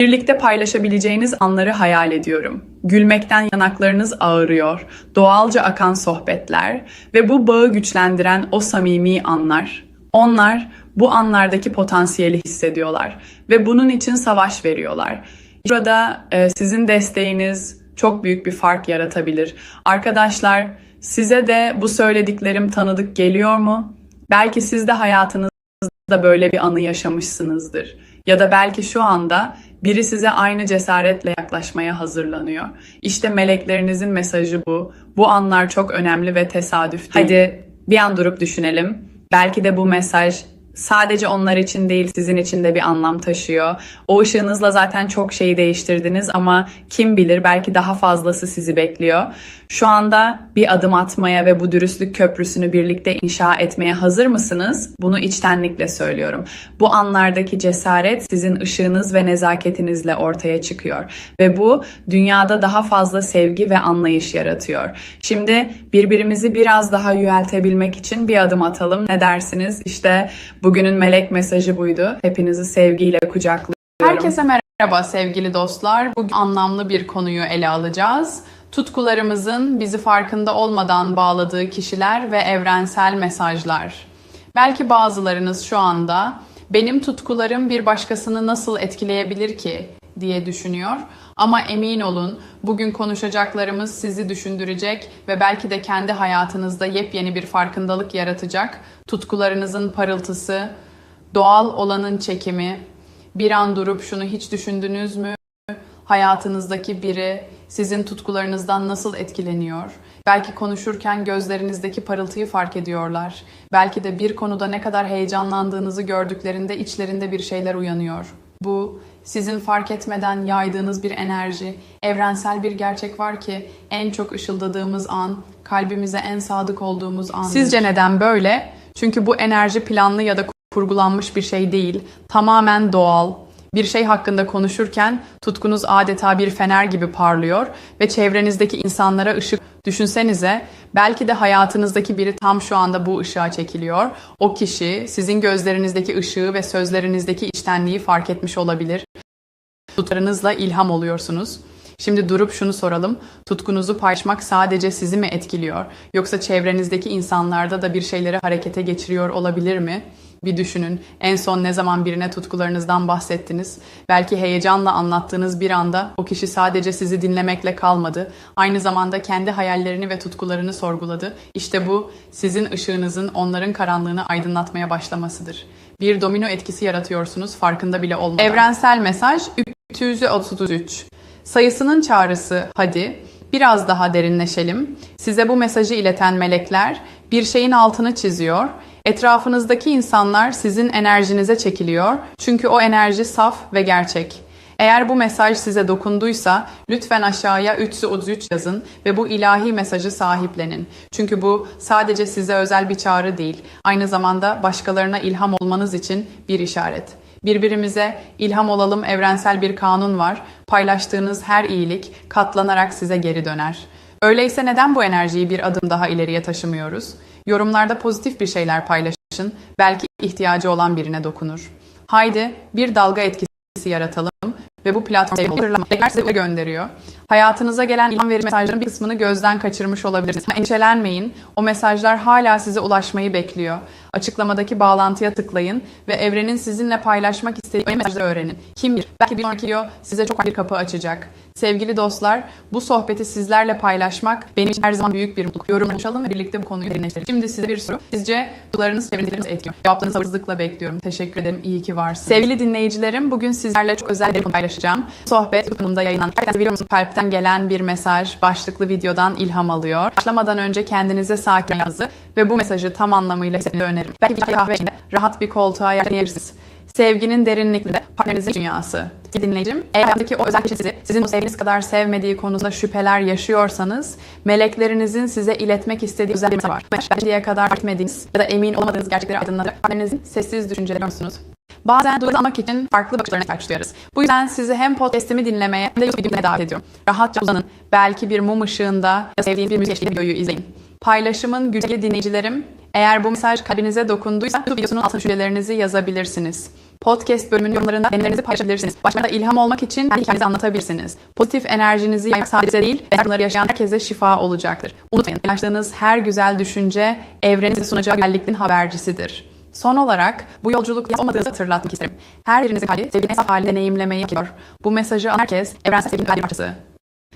Birlikte paylaşabileceğiniz anları hayal ediyorum. Gülmekten yanaklarınız ağrıyor, doğalca akan sohbetler ve bu bağı güçlendiren o samimi anlar. Onlar bu anlardaki potansiyeli hissediyorlar ve bunun için savaş veriyorlar. Burada e, sizin desteğiniz çok büyük bir fark yaratabilir. Arkadaşlar size de bu söylediklerim tanıdık geliyor mu? Belki siz de hayatınızda böyle bir anı yaşamışsınızdır. Ya da belki şu anda biri size aynı cesaretle yaklaşmaya hazırlanıyor. İşte meleklerinizin mesajı bu. Bu anlar çok önemli ve tesadüf değil. Hadi bir an durup düşünelim. Belki de bu mesaj sadece onlar için değil sizin için de bir anlam taşıyor. O ışığınızla zaten çok şeyi değiştirdiniz ama kim bilir belki daha fazlası sizi bekliyor. Şu anda bir adım atmaya ve bu dürüstlük köprüsünü birlikte inşa etmeye hazır mısınız? Bunu içtenlikle söylüyorum. Bu anlardaki cesaret sizin ışığınız ve nezaketinizle ortaya çıkıyor ve bu dünyada daha fazla sevgi ve anlayış yaratıyor. Şimdi birbirimizi biraz daha yüceltebilmek için bir adım atalım. Ne dersiniz? İşte bugünün melek mesajı buydu. Hepinizi sevgiyle kucaklıyorum. Herkese merhaba sevgili dostlar. Bugün anlamlı bir konuyu ele alacağız. Tutkularımızın bizi farkında olmadan bağladığı kişiler ve evrensel mesajlar. Belki bazılarınız şu anda benim tutkularım bir başkasını nasıl etkileyebilir ki diye düşünüyor. Ama emin olun bugün konuşacaklarımız sizi düşündürecek ve belki de kendi hayatınızda yepyeni bir farkındalık yaratacak. Tutkularınızın parıltısı, doğal olanın çekimi, bir an durup şunu hiç düşündünüz mü? Hayatınızdaki biri sizin tutkularınızdan nasıl etkileniyor? Belki konuşurken gözlerinizdeki parıltıyı fark ediyorlar. Belki de bir konuda ne kadar heyecanlandığınızı gördüklerinde içlerinde bir şeyler uyanıyor. Bu sizin fark etmeden yaydığınız bir enerji, evrensel bir gerçek var ki en çok ışıldadığımız an, kalbimize en sadık olduğumuz an. Sizce neden böyle? Çünkü bu enerji planlı ya da kurgulanmış bir şey değil. Tamamen doğal. Bir şey hakkında konuşurken tutkunuz adeta bir fener gibi parlıyor ve çevrenizdeki insanlara ışık düşünsenize belki de hayatınızdaki biri tam şu anda bu ışığa çekiliyor. O kişi sizin gözlerinizdeki ışığı ve sözlerinizdeki içtenliği fark etmiş olabilir. Tutlarınızla ilham oluyorsunuz. Şimdi durup şunu soralım. Tutkunuzu paylaşmak sadece sizi mi etkiliyor? Yoksa çevrenizdeki insanlarda da bir şeyleri harekete geçiriyor olabilir mi? Bir düşünün. En son ne zaman birine tutkularınızdan bahsettiniz? Belki heyecanla anlattığınız bir anda o kişi sadece sizi dinlemekle kalmadı. Aynı zamanda kendi hayallerini ve tutkularını sorguladı. İşte bu sizin ışığınızın onların karanlığını aydınlatmaya başlamasıdır. Bir domino etkisi yaratıyorsunuz farkında bile olmadan. Evrensel mesaj 333. Sayısının çağrısı hadi biraz daha derinleşelim. Size bu mesajı ileten melekler bir şeyin altını çiziyor. Etrafınızdaki insanlar sizin enerjinize çekiliyor. Çünkü o enerji saf ve gerçek. Eğer bu mesaj size dokunduysa lütfen aşağıya 333 yazın ve bu ilahi mesajı sahiplenin. Çünkü bu sadece size özel bir çağrı değil, aynı zamanda başkalarına ilham olmanız için bir işaret. Birbirimize ilham olalım evrensel bir kanun var. Paylaştığınız her iyilik katlanarak size geri döner. Öyleyse neden bu enerjiyi bir adım daha ileriye taşımıyoruz? Yorumlarda pozitif bir şeyler paylaşın. Belki ihtiyacı olan birine dokunur. Haydi bir dalga etkisi yaratalım ve bu platformda size gönderiyor. Hayatınıza gelen ilham verici mesajların bir kısmını gözden kaçırmış olabilirsiniz. Endişelenmeyin. O mesajlar hala size ulaşmayı bekliyor. Açıklamadaki bağlantıya tıklayın ve evrenin sizinle paylaşmak istediği mesajları öğrenin. Kim bilir? Belki bir sonraki video size çok bir kapı açacak. Sevgili dostlar, bu sohbeti sizlerle paylaşmak benim için her zaman büyük bir mutluluk. Yorum ve birlikte bu konuyu derinleştirelim. Şimdi size bir soru. Sizce duygularınız çevrelerinizi etkiliyor? Cevaplarınızı sabırsızlıkla bekliyorum. Teşekkür ederim. İyi ki varsınız. Sevgili dinleyicilerim, bugün sizlerle çok özel bir konu paylaşacağım. Sohbet kanalımda yayınlanan Gerçekten seviyor musun? Kalpten gelen bir mesaj başlıklı videodan ilham alıyor. Başlamadan önce kendinize sakin ve bu mesajı tam anlamıyla hissetmenizi öneririm. Belki bir kahve içinde rahat bir koltuğa yerleşebilirsiniz. Sevginin derinlikleri, partnerinizin dünyası. Dinleyicim, eğer o özel kişi sizi, sizin o sevginiz kadar sevmediği konusunda şüpheler yaşıyorsanız, meleklerinizin size iletmek istediği özel bir var. Belki diye kadar etmediğiniz ya da emin olmadığınız gerçekleri aydınlatacak partnerinizin sessiz düşünceleri musunuz? Bazen duygu almak için farklı bakışlarına ihtiyaç duyarız. Bu yüzden sizi hem podcast'imi dinlemeye hem de YouTube videomu davet ediyorum. Rahatça uzanın. Belki bir mum ışığında ya sevdiğiniz bir müzik eşliğinde videoyu izleyin. Paylaşımın güzeli dinleyicilerim, eğer bu mesaj kalbinize dokunduysa YouTube videosunun altına düşüncelerinizi yazabilirsiniz. Podcast bölümünün yorumlarında deneyimlerinizi paylaşabilirsiniz. Başkalarına da ilham olmak için kendi hikayenizi anlatabilirsiniz. Pozitif enerjinizi yaymak sadece değil, bunları yaşayan herkese şifa olacaktır. Unutmayın, paylaştığınız her güzel düşünce evrenin size sunacağı güzelliklerin habercisidir. Son olarak bu yolculuk olmadığınızı hatırlatmak isterim. Her birinizin kalbi sevginin hesap halinde deneyimlemeyi yapıyor. Bu mesajı herkes evrensel sevginin kalbi parçası.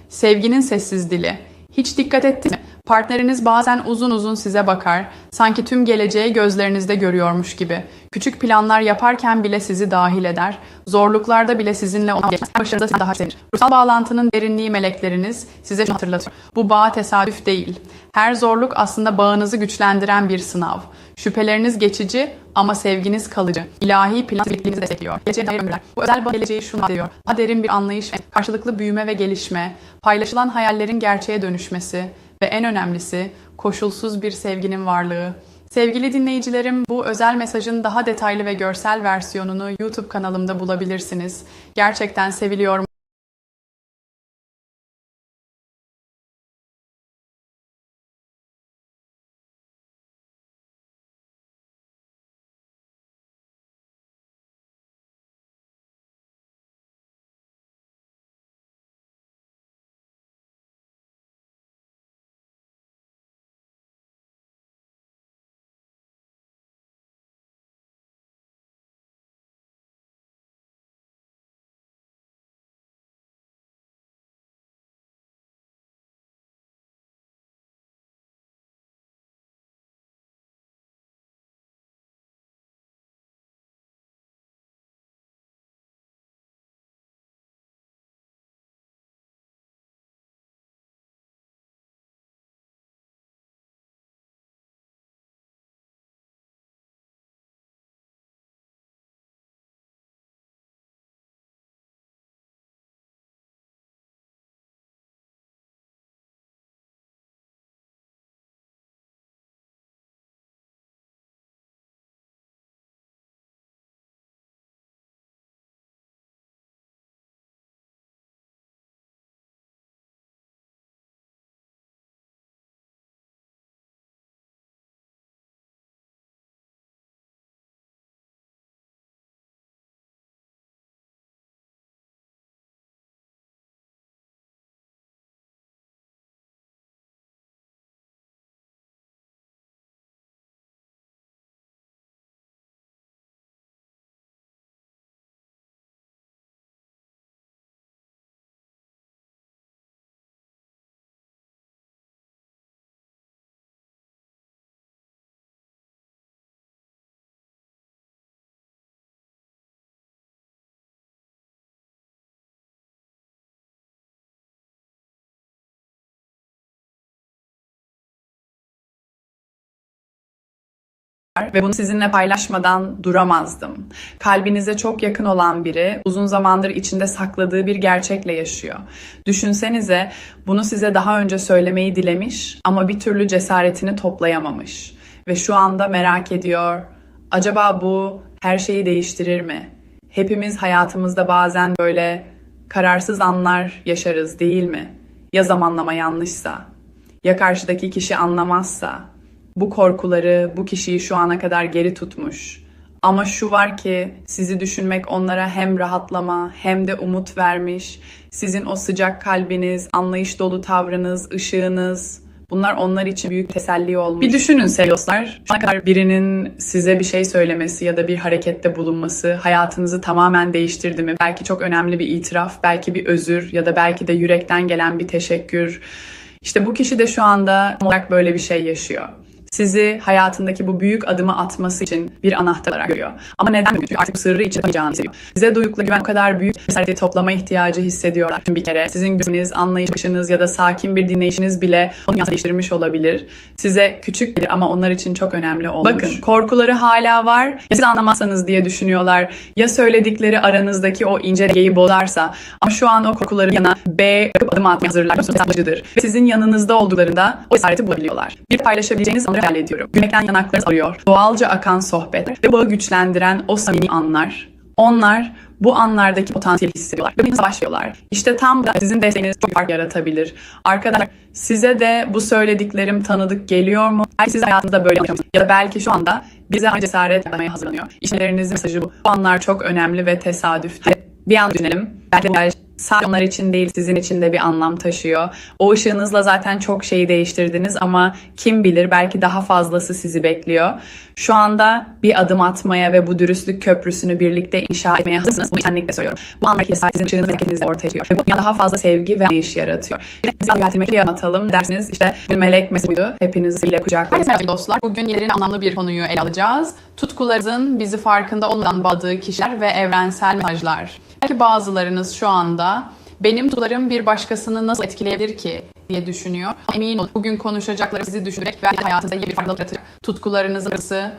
Sevginin sessiz dili. Hiç dikkat ettiniz mi? Partneriniz bazen uzun uzun size bakar. Sanki tüm geleceği gözlerinizde görüyormuş gibi. Küçük planlar yaparken bile sizi dahil eder. Zorluklarda bile sizinle olan. Başarınızda sizi daha sevinir. Ruhsal bağlantının derinliği melekleriniz size hatırlatıyor. Bu bağ tesadüf değil. Her zorluk aslında bağınızı güçlendiren bir sınav. Şüpheleriniz geçici ama sevginiz kalıcı. İlahi plan birlikteliğinizi destekliyor. Geleceğe dair ömürler. Bu özel bağ geleceği şunu diyor. Daha derin bir anlayış ve karşılıklı büyüme ve gelişme, paylaşılan hayallerin gerçeğe dönüşmesi ve en önemlisi koşulsuz bir sevginin varlığı. Sevgili dinleyicilerim, bu özel mesajın daha detaylı ve görsel versiyonunu YouTube kanalımda bulabilirsiniz. Gerçekten seviliyorum. Ve bunu sizinle paylaşmadan duramazdım. Kalbinize çok yakın olan biri uzun zamandır içinde sakladığı bir gerçekle yaşıyor. Düşünsenize bunu size daha önce söylemeyi dilemiş ama bir türlü cesaretini toplayamamış ve şu anda merak ediyor. Acaba bu her şeyi değiştirir mi? Hepimiz hayatımızda bazen böyle kararsız anlar yaşarız değil mi? Ya zamanlama yanlışsa? Ya karşıdaki kişi anlamazsa? Bu korkuları, bu kişiyi şu ana kadar geri tutmuş. Ama şu var ki sizi düşünmek onlara hem rahatlama hem de umut vermiş. Sizin o sıcak kalbiniz, anlayış dolu tavrınız, ışığınız bunlar onlar için büyük teselli olmuş. Bir düşünün sevgili dostlar. Şu ana kadar birinin size bir şey söylemesi ya da bir harekette bulunması hayatınızı tamamen değiştirdi mi? Belki çok önemli bir itiraf, belki bir özür ya da belki de yürekten gelen bir teşekkür. İşte bu kişi de şu anda olarak böyle bir şey yaşıyor sizi hayatındaki bu büyük adımı atması için bir anahtar olarak görüyor. Ama neden? Çünkü artık bu sırrı için taşıyacağını hissediyor. Size duydukları güven o kadar büyük cesareti toplama ihtiyacı hissediyorlar. Çünkü bir kere sizin güveniniz, anlayışınız ya da sakin bir dinleyişiniz bile onu değiştirmiş olabilir. Size küçük gelir ama onlar için çok önemli olmuş. Bakın korkuları hala var. Ya siz anlamazsanız diye düşünüyorlar. Ya söyledikleri aranızdaki o ince dengeyi bozarsa. Ama şu an o korkuları yana B adım atmaya hazırlar. Ve sizin yanınızda olduklarında o cesareti bulabiliyorlar. Bir paylaşabileceğiniz anları hayal ediyorum. Gülmekten yanaklarınız arıyor. Doğalca akan sohbet ve bağı güçlendiren o samimi anlar. Onlar bu anlardaki potansiyeli hissediyorlar. Ve bunu başlıyorlar. İşte tam da sizin desteğiniz çok fark yaratabilir. Arkadaşlar size de bu söylediklerim tanıdık geliyor mu? Belki siz hayatınızda böyle yaşıyorsunuz. Ya da belki şu anda bize cesaret vermeye hazırlanıyor. İşlerinizin mesajı bu. Bu anlar çok önemli ve tesadüf değil. Bir an düşünelim. Belki bu sadece onlar için değil sizin için de bir anlam taşıyor. O ışığınızla zaten çok şeyi değiştirdiniz ama kim bilir belki daha fazlası sizi bekliyor. Şu anda bir adım atmaya ve bu dürüstlük köprüsünü birlikte inşa etmeye hazırsınız. Bunu içtenlikle söylüyorum. Bu anlar sizin ışığınızı beklediğinizde ortaya çıkıyor. Ve bu daha fazla sevgi ve iş yaratıyor. Bizi yöneltilmekle anlatalım dersiniz. İşte bir melek mesajı buydu. Hepinizi ile kucaklayın. Merhaba dostlar. Bugün yerine anlamlı bir konuyu ele alacağız. Tutkularımızın bizi farkında olmadan bağladığı kişiler ve evrensel mesajlar. Belki bazılarınız şu anda benim tutkularım bir başkasını nasıl etkileyebilir ki diye düşünüyor. Emin olun bugün konuşacaklarım sizi düşünerek ve hayatınızda yeni bir farklılık yaratacak. Tutkularınızın arası,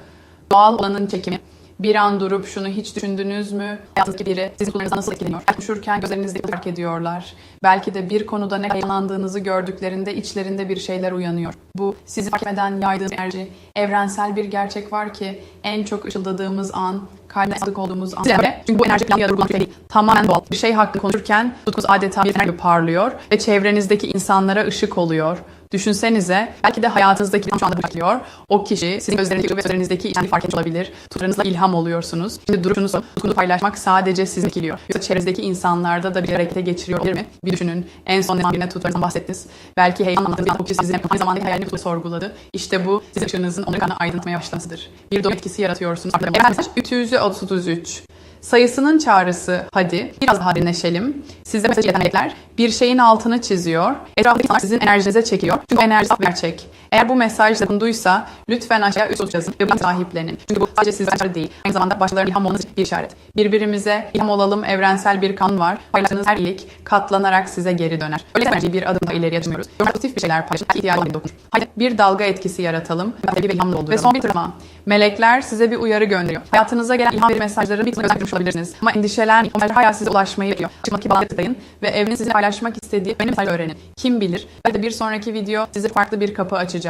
doğal olanın çekimi, bir an durup şunu hiç düşündünüz mü? Hayatınızdaki biri sizin kullarınızdan nasıl etkileniyor? Konuşurken gözlerinizde fark ediyorlar. Belki de bir konuda ne yayınlandığınızı gördüklerinde içlerinde bir şeyler uyanıyor. Bu sizi fark etmeden yaydığınız enerji, evrensel bir gerçek var ki en çok ışıldadığımız an, kalbine sadık olduğumuz an. Çünkü bu enerji planlı ya da değil. Tamamen doğal. Bir şey hakkında konuşurken tutkunuz adeta bir parlıyor ve çevrenizdeki insanlara ışık oluyor. Düşünsenize belki de hayatınızdaki şu anda bırakılıyor. O kişi sizin gözlerinizdeki ve gözlerinizdeki içenliği fark etmiş olabilir. Tutkularınızla ilham oluyorsunuz. Şimdi duruşunuz tutkunu paylaşmak sadece sizi etkiliyor. Yoksa çevrenizdeki insanlarda da bir harekete geçiriyor olabilir mi? Bir düşünün. En son ne zaman birine tutkularınızdan bahsettiniz. Belki heyecanlandığınız bir kişi sizin aynı zamanda hayalini tutku sorguladı. İşte bu sizin ışığınızın onun kanı aydınlatmaya başlamasıdır. Bir domino etkisi yaratıyorsunuz. Mesaj 333. Sayısının çağrısı hadi biraz daha derinleşelim. Size mesaj ileten melekler bir şeyin altını çiziyor. Etrafındaki insanlar sizin enerjinize çekiyor. Çünkü enerji gerçek. Eğer bu mesaj dokunduysa lütfen aşağıya üst yazın ve bunu sahiplenin. Çünkü bu sadece sizden değil. Aynı zamanda başkalarına ilham olmanız bir işaret. Birbirimize ilham olalım evrensel bir kan var. Paylaştığınız her iyilik katlanarak size geri döner. Öyle bir adım daha ileriye taşımıyoruz. Pozitif bir şeyler paylaşın. İhtiyacı olan. Hadi bir dalga etkisi yaratalım. Ve ilhamla dolduralım. Ve son bir tırma. Melekler size bir uyarı gönderiyor. Hayatınıza gelen ilham bir mesajları bir kısmını özellikle olabilirsiniz. Ama endişelen, o mesajlar hala size ulaşmayı bekliyor. Çıkmadaki bağlantı ve evrenin sizinle paylaşmak istediği mesajı öğrenin. Kim bilir? Belki de bir sonraki video size farklı bir kapı açacak.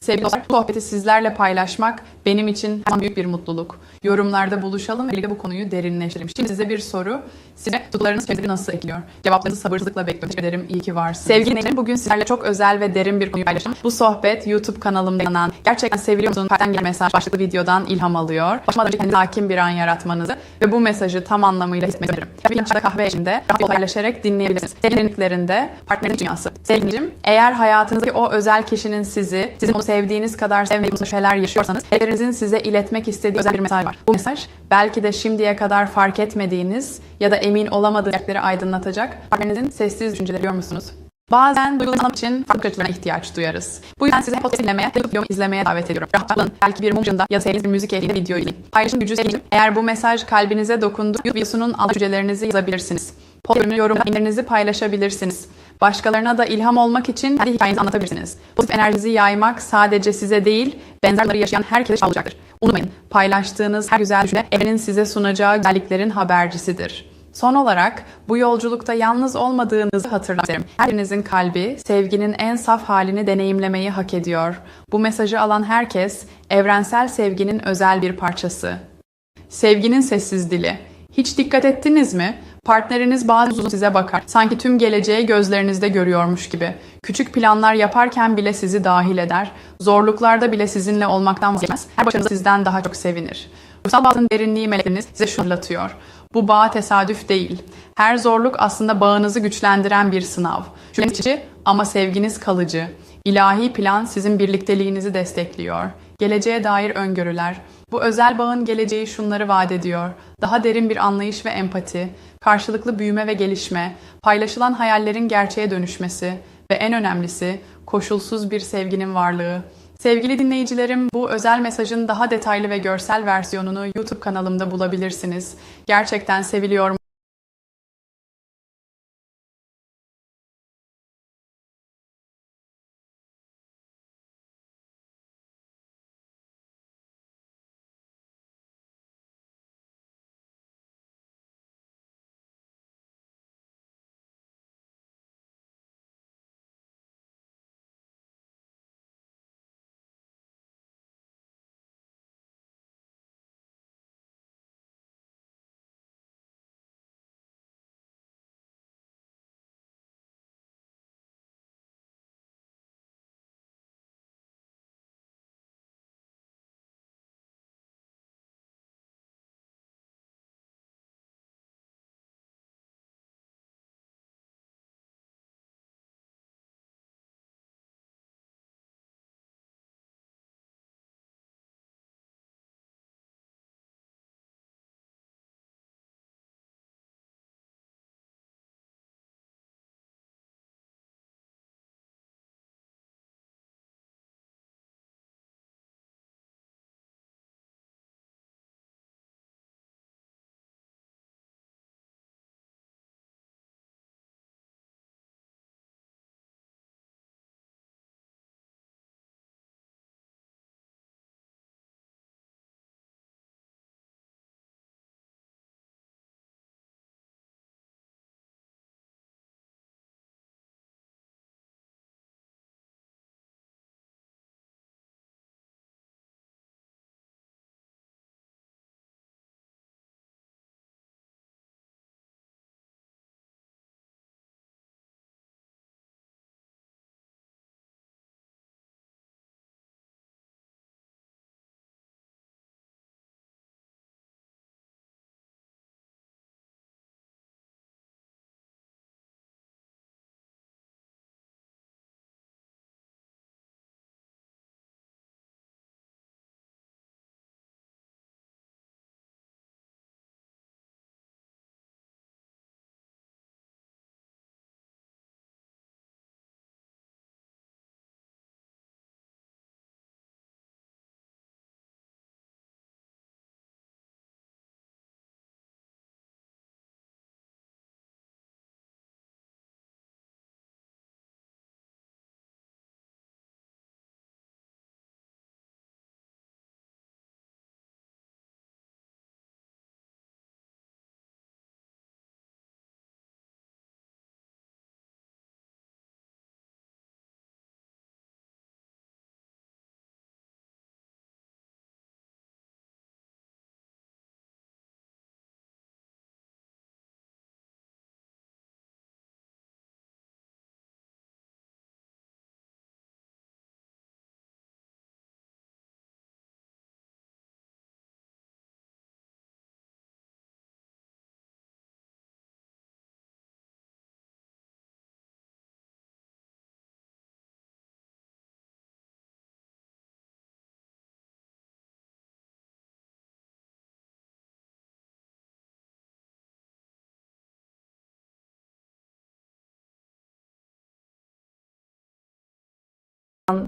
Sevgili dostlar, bu sohbeti sizlerle paylaşmak benim için büyük bir mutluluk. Yorumlarda buluşalım ve birlikte bu konuyu derinleştirelim. Şimdi size bir soru. Size tutkularınız kendini nasıl ekliyor? Cevaplarınızı sabırsızlıkla bekliyorum. Teşekkür ederim. İyi ki varsınız. Sevgili dinleyicilerim bugün sizlerle çok özel ve derin bir konuyu paylaşacağım. Bu sohbet YouTube kanalımda yayınlanan Gerçekten Seviliyor musun? Kalpten gelen mesaj başlıklı videodan ilham alıyor. Başlamadan önce kendinize hakim bir an yaratmanızı ve bu mesajı tam anlamıyla hissetmek isterim. Bir yançada kahve eşliğinde rahat paylaşarak dinleyebilirsiniz. Derinliklerinde partnerin dünyası. Sevgilim, eğer hayatınızdaki o özel kişinin sizi, sizin onu sevdiğiniz kadar sevmediğiniz şeyler yaşıyorsanız, ellerinizin size iletmek istediği özel bir mesaj var. Bu mesaj belki de şimdiye kadar fark etmediğiniz ya da emin olamadığınız yerleri aydınlatacak partnerinizin sessiz düşünceleri biliyor musunuz? Bazen duyguları anlamak için farklı açılarına ihtiyaç duyarız. Bu yüzden size podcast dinlemeye, videomu izlemeye davet ediyorum. Rahat olun. Belki bir mum ışığında ya sevdiğiniz bir müzik eğliğinde video izleyin. Paylaşım gücü sevgilim. Eğer bu mesaj kalbinize dokundu, videosunun alt hücrelerinizi yazabilirsiniz. Podcast inlerinizi paylaşabilirsiniz. Başkalarına da ilham olmak için kendi hikayenizi anlatabilirsiniz. Pozitif enerjinizi yaymak sadece size değil, benzerleri yaşayan herkese olacaktır. Unutmayın, paylaştığınız her güzel düşünce evrenin size sunacağı güzelliklerin habercisidir. Son olarak bu yolculukta yalnız olmadığınızı hatırlatmak isterim. Her birinizin kalbi sevginin en saf halini deneyimlemeyi hak ediyor. Bu mesajı alan herkes evrensel sevginin özel bir parçası. Sevginin sessiz dili. Hiç dikkat ettiniz mi? Partneriniz bazen uzun size bakar. Sanki tüm geleceği gözlerinizde görüyormuş gibi. Küçük planlar yaparken bile sizi dahil eder. Zorluklarda bile sizinle olmaktan vazgeçmez. Her başarınızda sizden daha çok sevinir. Ruhsal bağın derinliği melekleriniz size şurlatıyor. Bu bağ tesadüf değil. Her zorluk aslında bağınızı güçlendiren bir sınav. Şüphesiz ama sevginiz kalıcı. İlahi plan sizin birlikteliğinizi destekliyor. Geleceğe dair öngörüler. Bu özel bağın geleceği şunları vaat ediyor. Daha derin bir anlayış ve empati, karşılıklı büyüme ve gelişme, paylaşılan hayallerin gerçeğe dönüşmesi ve en önemlisi koşulsuz bir sevginin varlığı. Sevgili dinleyicilerim, bu özel mesajın daha detaylı ve görsel versiyonunu YouTube kanalımda bulabilirsiniz. Gerçekten seviliyor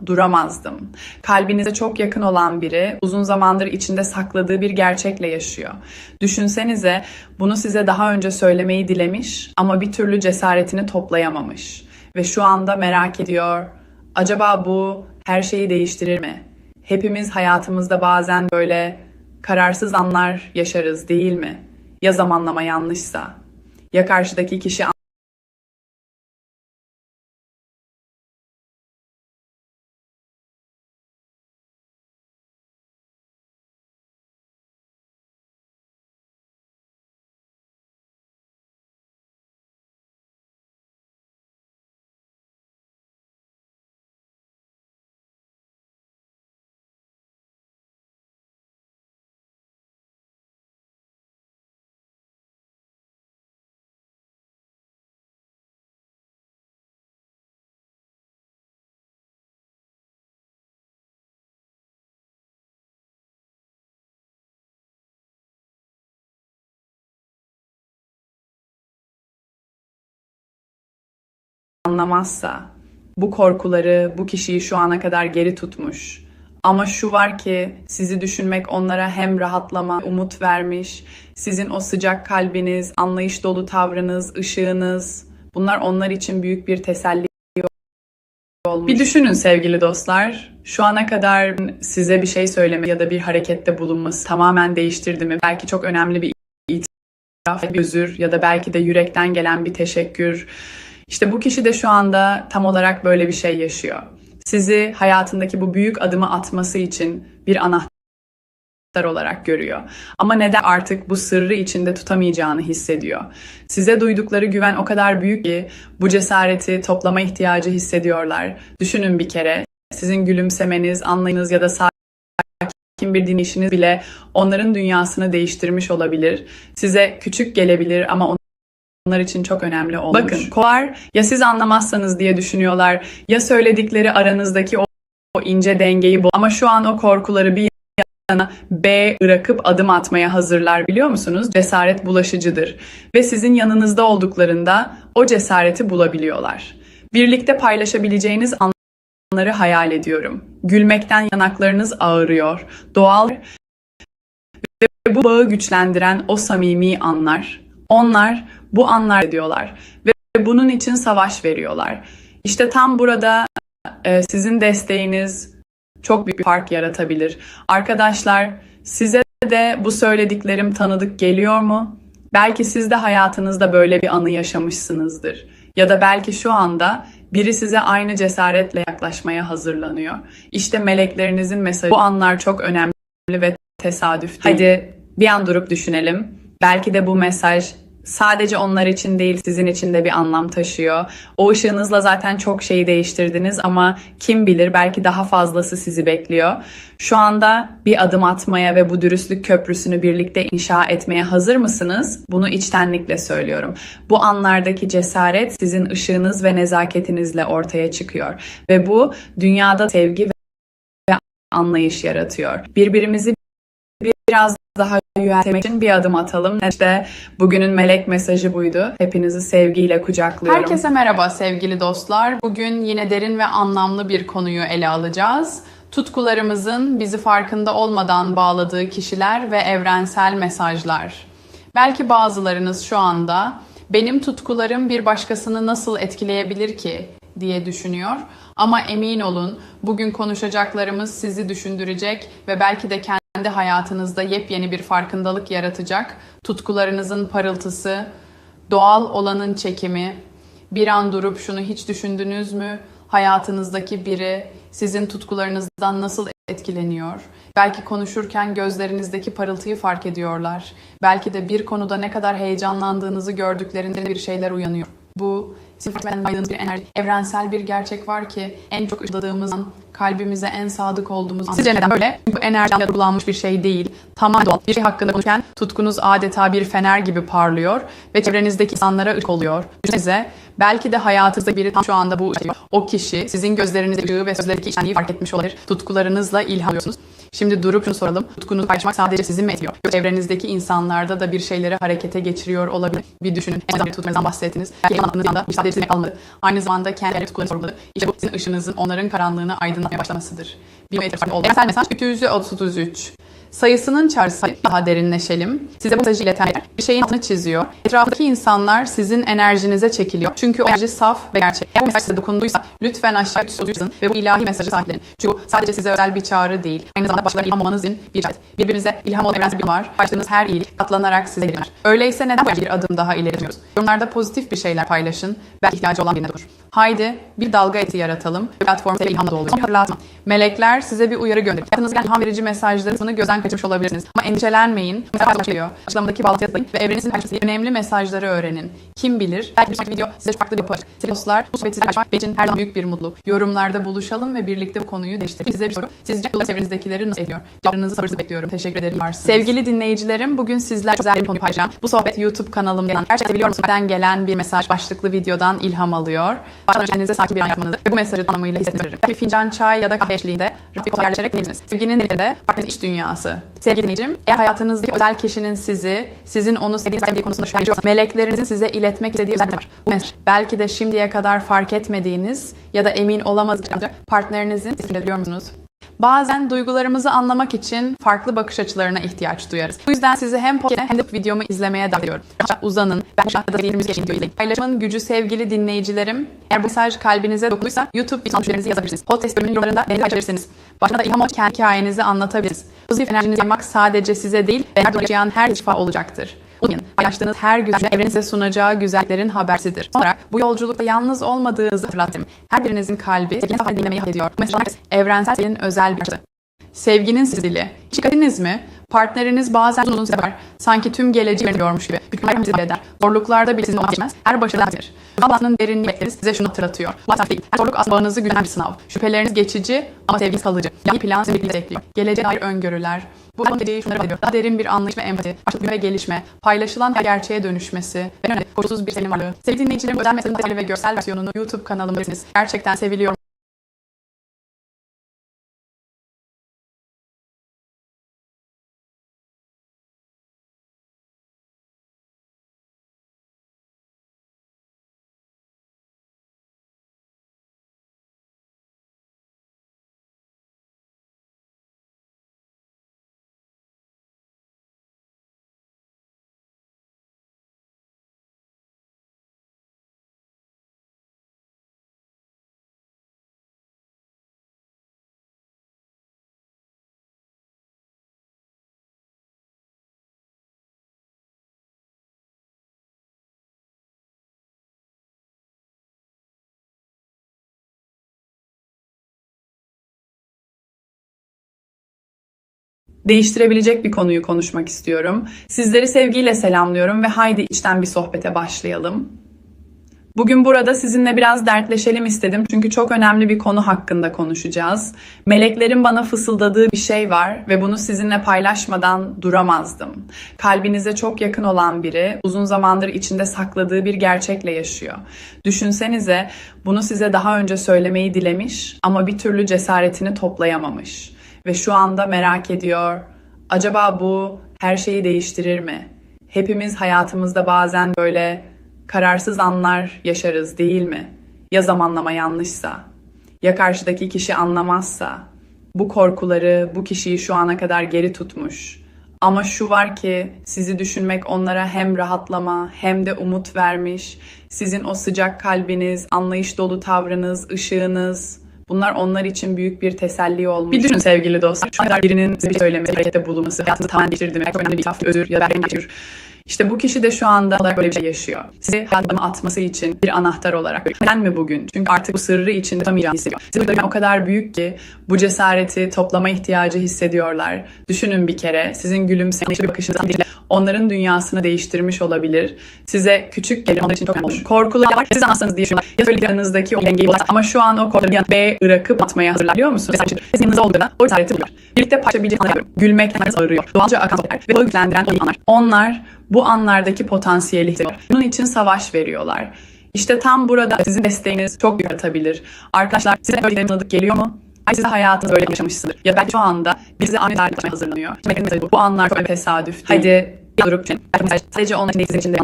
duramazdım. Kalbinize çok yakın olan biri uzun zamandır içinde sakladığı bir gerçekle yaşıyor. Düşünsenize bunu size daha önce söylemeyi dilemiş ama bir türlü cesaretini toplayamamış ve şu anda merak ediyor. Acaba bu her şeyi değiştirir mi? Hepimiz hayatımızda bazen böyle kararsız anlar yaşarız değil mi? Ya zamanlama yanlışsa? Ya karşıdaki kişi anlamazsa bu korkuları bu kişiyi şu ana kadar geri tutmuş. Ama şu var ki sizi düşünmek onlara hem rahatlama, umut vermiş. Sizin o sıcak kalbiniz, anlayış dolu tavrınız, ışığınız bunlar onlar için büyük bir teselli olmuş. Bir düşünün sevgili dostlar. Şu ana kadar size bir şey söyleme ya da bir harekette bulunması tamamen değiştirdi mi? Belki çok önemli bir itiraf, bir özür ya da belki de yürekten gelen bir teşekkür. İşte bu kişi de şu anda tam olarak böyle bir şey yaşıyor. Sizi hayatındaki bu büyük adımı atması için bir anahtar olarak görüyor. Ama neden artık bu sırrı içinde tutamayacağını hissediyor. Size duydukları güven o kadar büyük ki bu cesareti toplama ihtiyacı hissediyorlar. Düşünün bir kere sizin gülümsemeniz, anlayınız ya da sakin bir dinleyişiniz bile onların dünyasını değiştirmiş olabilir. Size küçük gelebilir ama onlar için çok önemli olmuş. Bakın kovar ya siz anlamazsanız diye düşünüyorlar ya söyledikleri aranızdaki o, o ince dengeyi bul. Ama şu an o korkuları bir yana B bırakıp adım atmaya hazırlar biliyor musunuz? Cesaret bulaşıcıdır ve sizin yanınızda olduklarında o cesareti bulabiliyorlar. Birlikte paylaşabileceğiniz anları hayal ediyorum. Gülmekten yanaklarınız ağrıyor. Doğal ve bu bağı güçlendiren o samimi anlar. Onlar bu anlar diyorlar ve bunun için savaş veriyorlar. İşte tam burada e, sizin desteğiniz çok büyük bir fark yaratabilir. Arkadaşlar size de bu söylediklerim tanıdık geliyor mu? Belki siz de hayatınızda böyle bir anı yaşamışsınızdır. Ya da belki şu anda biri size aynı cesaretle yaklaşmaya hazırlanıyor. İşte meleklerinizin mesajı. Bu anlar çok önemli ve tesadüf değil. Hadi bir an durup düşünelim. Belki de bu mesaj sadece onlar için değil sizin için de bir anlam taşıyor. O ışığınızla zaten çok şeyi değiştirdiniz ama kim bilir belki daha fazlası sizi bekliyor. Şu anda bir adım atmaya ve bu dürüstlük köprüsünü birlikte inşa etmeye hazır mısınız? Bunu içtenlikle söylüyorum. Bu anlardaki cesaret sizin ışığınız ve nezaketinizle ortaya çıkıyor ve bu dünyada sevgi ve anlayış yaratıyor. Birbirimizi biraz daha yüceltmek için bir adım atalım. İşte bugünün melek mesajı buydu. Hepinizi sevgiyle kucaklıyorum. Herkese merhaba sevgili dostlar. Bugün yine derin ve anlamlı bir konuyu ele alacağız. Tutkularımızın bizi farkında olmadan bağladığı kişiler ve evrensel mesajlar. Belki bazılarınız şu anda benim tutkularım bir başkasını nasıl etkileyebilir ki diye düşünüyor. Ama emin olun bugün konuşacaklarımız sizi düşündürecek ve belki de kendi hayatınızda yepyeni bir farkındalık yaratacak. Tutkularınızın parıltısı, doğal olanın çekimi, bir an durup şunu hiç düşündünüz mü? Hayatınızdaki biri sizin tutkularınızdan nasıl etkileniyor? Belki konuşurken gözlerinizdeki parıltıyı fark ediyorlar. Belki de bir konuda ne kadar heyecanlandığınızı gördüklerinde bir şeyler uyanıyor. Bu aydınlık bir enerji, evrensel bir gerçek var ki en çok ışıldadığımız an, kalbimize en sadık olduğumuz an. Sizce neden böyle? Bu enerji uygulanmış bir şey değil. Tamamen doğal. Bir şey hakkında konuşurken tutkunuz adeta bir fener gibi parlıyor ve çevrenizdeki insanlara ışık oluyor. Düşünsenize belki de hayatınızda biri tam şu anda bu ışığı. O kişi sizin gözlerinizde ışığı ve sözlerindeki içtenliği fark etmiş olabilir. Tutkularınızla ilham alıyorsunuz. Şimdi durup şunu soralım. Tutkunuzu paylaşmak sadece sizin mi etkiliyor? Çevrenizdeki insanlarda da bir şeyleri harekete geçiriyor olabilir. Bir düşünün. En azından tutkunuzdan bahsettiniz. Belki anlattığınız anda sadece kalmadı. Aynı zamanda kendi tutkularını sorguladı. İşte bu sizin ışınızın onların karanlığını aydınlatmaya başlamasıdır. Bir metre oldu. Evrensel mesaj 233. Sayısının çarpısı daha derinleşelim. Size bu mesajı ileten yer bir şeyin altını çiziyor. Etrafındaki insanlar sizin enerjinize çekiliyor. Çünkü o enerji saf ve gerçek. Eğer bu mesaj size dokunduysa lütfen aşağı yazın ve bu ilahi mesajı sahiplenin. Çünkü sadece size özel bir çağrı değil. Aynı zamanda başkalarına ilham olmanız için bir işaret. Birbirinize ilham olan evrensel bir var. Başladığınız her iyilik katlanarak size döner. Öyleyse neden böyle bir adım daha ileri gidiyoruz? Yorumlarda pozitif bir şeyler paylaşın. Belki ihtiyacı olan birine olur. Haydi bir dalga eti yaratalım. Platform size ilhamla doluyor. Hatırlatma. Melekler size bir uyarı gönderiyor. Hayatınızda gelen ilham verici mesajlarını gözden kaçırmış olabilirsiniz. Ama endişelenmeyin. Mesaj başlıyor. Açıklamadaki bağlantıya tıklayın ve evrenizin paylaştığı önemli mesajları öğrenin. Kim bilir? Belki bir video size farklı bir yapı dostlar, bu sohbeti benim için her zaman büyük bir mutluluk. Yorumlarda buluşalım ve birlikte bu konuyu değiştirelim. Size bir soru. Sizce çevrenizdekileri nasıl ediyor? Cevaplarınızı sabırsız bekliyorum. Teşekkür ederim. Varsınız. Sevgili dinleyicilerim, bugün sizler özel bir konu paylaşacağım. Bu sohbet YouTube kanalımdan gerçekten biliyor musunuz? gelen bir mesaj başlıklı videodan ilham alıyor. Baştan kendinize sakin bir an yapmanızı ve bu mesajı anlamıyla hissettiririm. Bir fincan çay ya da kahve eşliğinde rahat yerleşerek dinleyebilirsiniz. Sevginin elinde partnerin iç dünyası. Sevgili dinleyicim, eğer hayatınızdaki özel kişinin sizi, sizin onu sevdiğiniz sevdiği konusunda şüpheli yoksa meleklerinizin size iletmek istediği özel bir var. Bu mesaj belki de şimdiye kadar fark etmediğiniz ya da emin olamadığınız partnerinizin biliyor musunuz? Bazen duygularımızı anlamak için farklı bakış açılarına ihtiyaç duyarız. Bu yüzden sizi hem podcast'e hem de videomu izlemeye davet ediyorum. Uzanın. Ben şu anda dediğimiz geçen videoyu izleyin. Gücü sevgili dinleyicilerim. Eğer bu mesaj kalbinize dokunduysa YouTube düşüncelerinizi yazabilirsiniz. Podcast bölümünün yorumlarında beni paylaşabilirsiniz. Başına da ilham olarak kendi hikayenizi anlatabilirsiniz. Pozitif enerjinizi yaymak sadece size değil, ve her yaşayan her şifa olacaktır. Unutmayın, paylaştığınız her güzel evrenin size sunacağı güzelliklerin habersidir. Son olarak bu yolculukta yalnız olmadığınızı hatırlatayım. Her birinizin kalbi sevginin safhayı dinlemeyi hak ediyor. Mesaj evrensel sevginin özel bir parçası. Sevginin siz dili. Hiç mi? Partneriniz bazen uzun sefer. Sanki tüm geleceği görmüş gibi. Hükümler sizi eder. Zorluklarda bile sizin olmak geçmez. Her başarıdan bilir. Bağlantının derinliği. Size şunu hatırlatıyor. Bu değil. Her zorluk aslında bağınızı güden bir sınav. Şüpheleriniz geçici ama sevginiz kalıcı. Yani plan sizi bekliyor. Geleceğe dair öngörüler. Bu geceyi şunları ediyor. Daha derin bir anlayış ve empati, başlık ve gelişme, paylaşılan her gerçeğe dönüşmesi ve önemli koşulsuz bir sevginin varlığı. Sevgili dinleyicilerim özel mesajın ve görsel versiyonunu YouTube kanalımda Gerçekten seviliyorum. Değiştirebilecek bir konuyu konuşmak istiyorum. Sizleri sevgiyle selamlıyorum ve haydi içten bir sohbete başlayalım. Bugün burada sizinle biraz dertleşelim istedim çünkü çok önemli bir konu hakkında konuşacağız. Meleklerin bana fısıldadığı bir şey var ve bunu sizinle paylaşmadan duramazdım. Kalbinize çok yakın olan biri uzun zamandır içinde sakladığı bir gerçekle yaşıyor. Düşünsenize bunu size daha önce söylemeyi dilemiş ama bir türlü cesaretini toplayamamış ve şu anda merak ediyor. Acaba bu her şeyi değiştirir mi? Hepimiz hayatımızda bazen böyle kararsız anlar yaşarız değil mi? Ya zamanlama yanlışsa? Ya karşıdaki kişi anlamazsa? Bu korkuları bu kişiyi şu ana kadar geri tutmuş. Ama şu var ki sizi düşünmek onlara hem rahatlama hem de umut vermiş. Sizin o sıcak kalbiniz, anlayış dolu tavrınız, ışığınız, Bunlar onlar için büyük bir teselli olmuş. Bir düşünün sevgili dostlar. Şu kadar birinin size bir şey söylemesi, harekette bulunması, hayatınızı tamamen değiştirdi? Çok önemli bir taf, özür ya da belki bir işte bu kişi de şu anda olarak böyle bir şey yaşıyor. Sizi hayatına atması için bir anahtar olarak. Neden mi bugün? Çünkü artık bu sırrı içinde tutamayacağını hissediyor. Sizi o kadar büyük ki bu cesareti toplama ihtiyacı hissediyorlar. Düşünün bir kere sizin gülümseyen bir bakışınız onların dünyasını değiştirmiş olabilir. Size küçük gelir onlar için çok önemli. Korkular var. Siz anlasanız diye düşünüyorlar. Ya söylediklerinizdeki o dengeyi bozar. Ama şu an o korkuları B bırakıp atmaya hazırlar. Biliyor musunuz? Sizin yanınızda olduğunda o cesareti buluyor. Birlikte paylaşabileceğiniz anlar Gülmekten ağrıyor. Doğalca akan sohbetler ve bağı güçlendiren o anlar. Onlar bu anlardaki potansiyeli. Bunun için savaş veriyorlar. İşte tam burada sizin desteğiniz çok yaratabilir. Arkadaşlar size böyle tanıdık geliyor mu? Ay size hayatınız böyle yaşamışsınız. Ya belki şu anda bizi derdine hazırlanıyor. Bu anlar çok tesadüf değil. Hadi Bir. Belki mesaj sadece onun için değil sizin için de.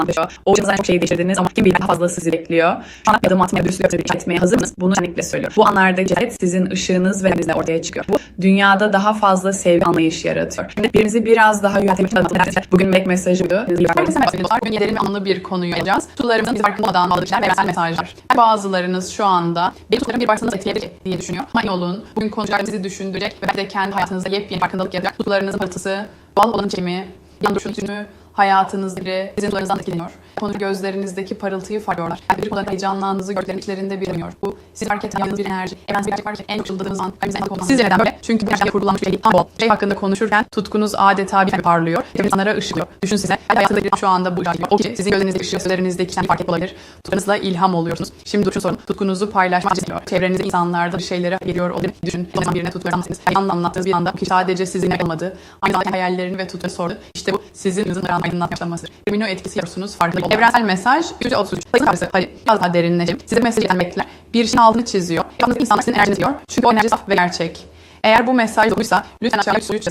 O için çok şeyi değiştirdiniz ama kim bilir daha fazlası sizi bekliyor. Şu an adım atmaya, dürüstlük gösterip etmeye hazır mısınız? Bunu kesinlikle söylüyorum. Bu anlarda cesaret sizin ışığınız ve elinizle ortaya çıkıyor. Bu dünyada daha fazla sevgi anlayışı yaratıyor. Şimdi birimizi biraz daha yönetmek için bugün back mesajıydı. Bugün ve anlamlı bir konuyu alacağız. Tutularımızın bizi farkında olmadan bağladığı kişiler ve evrensel mesajlar. Bazılarınız şu anda benim tutularım bir başkasını etkileyebilir diye düşünüyor. Ama olun bugün konuşacaklarım sizi düşündürecek ve belki de kendi hayatınızda yepyeni farkındalık yaratacak. Tutularınızın pırıltısı, doğal olanın çekimi, yan tümü, hayatınızda biri sizin tutularınızdan etkileniyor. Konu gözlerinizdeki parıltıyı fark ediyorlar. Belki bir konuda heyecanlandığınızı gördüklerinin içlerinde bilmiyor. Bu sizi fark eden bir enerji. Gerçek var ki en çok yıldadığınız an kalbinize en. Sizce neden böyle? Çünkü bir gerçekten kurgulanmış bir. Tam. Şey hakkında konuşurken tutkunuz adeta bir parlıyor. İnsanlara ışıklıyor. Düşün size. Biri şu anda bu ışık O kişi sizin gözlerinizdeki ışığı, gözlerinizdeki kendi fark olabilir. Tutkunuzla ilham oluyorsunuz. Şimdi düşün sorun. Tutkunuzu paylaşmak istiyor. Çevrenizde insanlarda bir şeylere geliyor olabilir. Düşün. O zaman birine tutku vermezsiniz. Bir anda anlattığınız bir anda bu kişi sadece sizinle olmadı. Aynı zamanda hayallerini ve tutkuyu sordu. İşte bu sizin hızın aydınlatma başlamasıdır. Domino etkisi yapıyorsunuz. Farklı olun. Evrensel mesaj 333. Sayın karşısı. Hadi biraz daha derinleşelim. Size mesaj bekler. Bir şeyin altını çiziyor. Yalnız insanlar sizin enerjinizi diyor. Çünkü o enerji saf ve gerçek. Eğer bu mesaj doğruysa lütfen aşağıya 333